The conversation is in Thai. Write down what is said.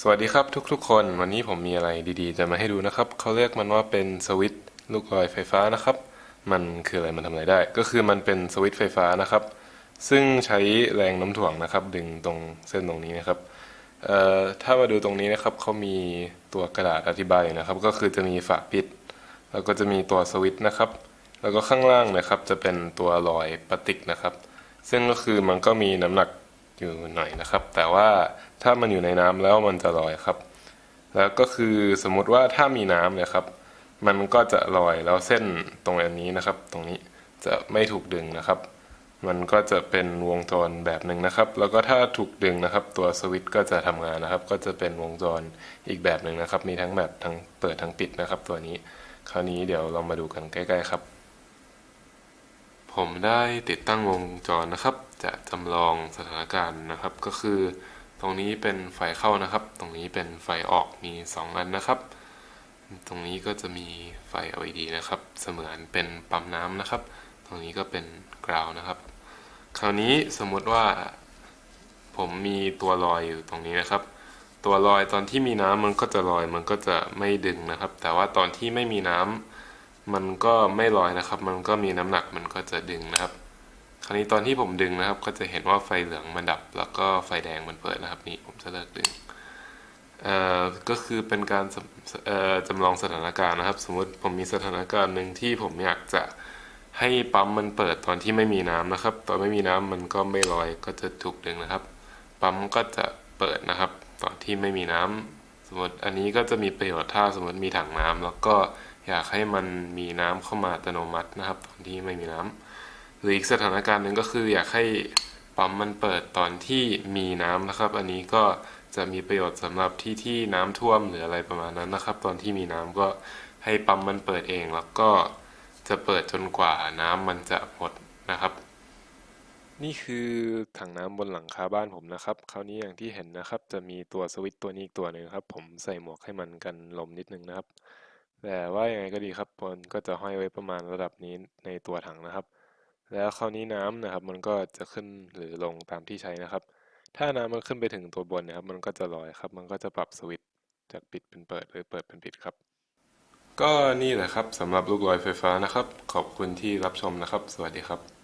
สวัสดีครับทุกๆคน วันนี้ผมมีอะไรดีๆ จะมาให้ดูนะครับเขาเรียกมันว่าเป็นสวิตช์ลูกลอยไฟฟ้านะครับ มันคืออะไรมันทำอะไรได้ ก็คือมันเป็นสวิตช์ไฟฟ้านะครับ ซึ่งใช้แรงน้ำถ่วงนะครับ ดึงตรงเส้นตรงนี้นะครับถ้ามาดูตรงนี้นะครับเขามีตัวกระดาษอธิบายนะครับ ก็คือจะมีฝาปิด แล้วก็จะมีตัวสวิตช์นะครับ แล้วก็ข้างล่างนะครับจะเป็นตัวลอยปฏิกนะครับ ซึ่งก็คือมันก็มีน้ำหนัก อยู่หน่อยนะครับ แต่ว่าถ้ามันอยู่ในน้ำแล้วมันจะลอยครับ แล้วก็คือสมมุติว่าถ้ามีน้ำเนี่ยครับ มันก็จะลอยแล้วเส้นตรงอันนี้นะครับ ตรงนี้จะไม่ถูกดึงนะครับ มันก็จะเป็นวงจรแบบหนึ่งนะครับ แล้วก็ถ้าถูกดึงนะครับ ตัวสวิตช์ก็จะทำงานนะครับ ก็จะเป็นวงจรอีกแบบหนึ่งนะครับ มีทั้งแบบทั้งเปิดทั้งปิดนะครับ ตัวนี้ คราวนี้เดี๋ยวเรามาดูกันใกล้ ๆครับ ผมได้ติดตั้งวงจรนะครับ จะจำลองสถานการณ์นะครับ ก็คือ ตรงนี้เป็นไฟเข้านะครับ ตรงนี้เป็นไฟออกมี 2 อันนะครับ ตรงนี้ก็จะมีไฟ LED นะครับ เสมือนเป็นปั๊มน้ำนะครับ ตรงนี้ก็เป็นกราวนะครับ คราวนี้สมมติว่าผมมีตัวลอยอยู่ตรงนี้นะครับ ตัวลอยตอนที่มีน้ำมันก็จะลอยมันก็จะไม่ดึงนะครับ แต่ว่าตอนที่ไม่มีน้ำมันก็ไม่ลอยนะครับ มันก็มีน้ำหนักมันก็จะดึงนะครับ คราวนี้ตอนที่ผมดึงนะครับ ก็จะเห็นว่าไฟเหลืองมันดับ แล้วก็ไฟแดงมันเปิดนะครับนี่ผมจะเลิกดึงเอ่อก็คือเป็นการจำเอ่อจำลองสถานการณ์นะครับ สมมุติผมมีสถานการณ์หนึ่งที่ผมอยากจะให้ปั๊มมันเปิดตอนที่ไม่มีน้ำนะครับ ตอนไม่มีน้ำมันก็ไม่ลอยก็จะถูกดึงนะครับ ปั๊มก็จะเปิดนะครับ ตอนที่ไม่มีน้ำสมมติอันนี้ก็จะมีประโยชน์ถ้าสมมติมีถังน้ำแล้วก็อยากให้มันมีน้ำเข้ามาอัตโนมัตินะครับ ตอนที่ไม่มีน้ำห รืออีกสถานการณ์หนึ่งก็คืออยากให้ปั๊มมันเปิดตอนที่มีน้ำนะครับ อันนี้ก็จะมีประโยชน์สำหรับที่ที่น้ำท่วมหรืออะไรประมาณนั้นนะครับ ตอนที่มีน้ำก็ให้ปั๊มมันเปิดเอง แล้วก็จะเปิดจนกว่าน้ำมันจะหมดนะครับ นี่คือถังน้ำบนหลังคาบ้านผมนะครับ คราวนี้อย่างที่เห็นนะครับ จะมีตัวสวิตช์ตัวนี้อีกตัวหนึ่งครับ ผมใส่หมวกให้มันกันลมนิดนึงนะครับ แต่ว่ายังไงก็ดีครับมันก็จะห้อยไว้ประมาณระดับนี้ในตัวถังนะครับ แล้วคราวนี้น้ำนะครับ มันก็จะขึ้นหรือลงตามที่ใช้นะครับ ถ้าน้ำมันขึ้นไปถึงตัวบนนะครับ มันก็จะลอยครับ มันก็จะปรับสวิตช์จากปิดเป็นเปิดหรือเปิดเป็นปิดครับ ก็นี่แหละครับสำหรับลูกลอยไฟฟ้านะครับ ขอบคุณที่รับชมนะครับ สวัสดีครับ